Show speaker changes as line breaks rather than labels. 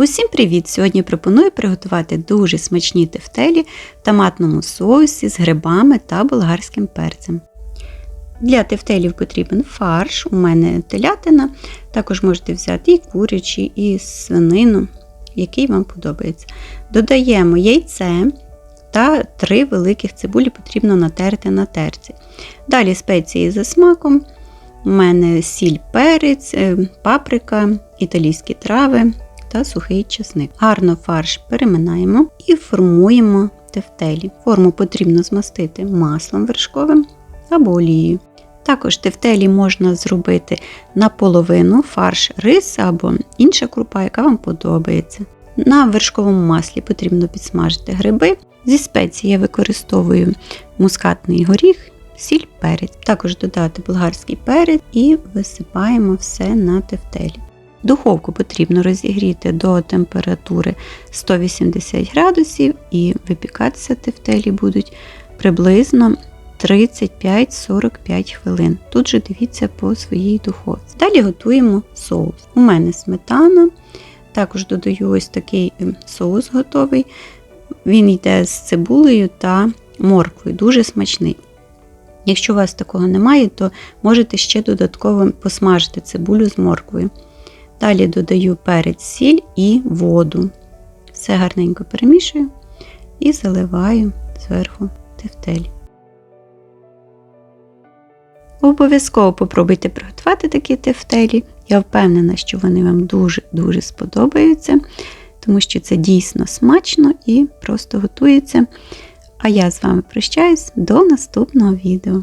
Усім привіт! Сьогодні пропоную приготувати дуже смачні тефтелі в томатному соусі з грибами та болгарським перцем. Для тефтелів потрібен фарш, у мене телятина, також можете взяти і курячий, і свинину, який вам подобається. Додаємо яйце та три великих цибулі потрібно натерти на терці. Далі спеції за смаком. У мене сіль, перець, е, паприка, італійські трави та сухий чесник. Гарно фарш переминаємо і формуємо тефтелі. Форму потрібно змастити маслом вершковим або олією. Також тефтелі можна зробити наполовину фарш рис або інша крупа, яка вам подобається. На вершковому маслі потрібно підсмажити гриби. Зі спеції я використовую мускатний горіх, сіль, перець. Також додати болгарський перець і висипаємо все на тефтелі. Духовку потрібно розігріти до температури 180 градусів і випікатися тефтелі будуть приблизно 35-45 хвилин. Тут же дивіться по своїй духовці. Далі готуємо соус. У мене сметана, також додаю ось такий соус готовий. Він йде з цибулею та морквою, дуже смачний. Якщо у вас такого немає, то можете ще додатково посмажити цибулю з морквою. Далі додаю перець, сіль і воду. Все гарненько перемішую і заливаю зверху тефтелі. Обов'язково попробуйте приготувати такі тефтелі. Я впевнена, що вони вам дуже-дуже сподобаються, тому що це дійсно смачно і просто готується. А я з вами прощаюсь до наступного відео.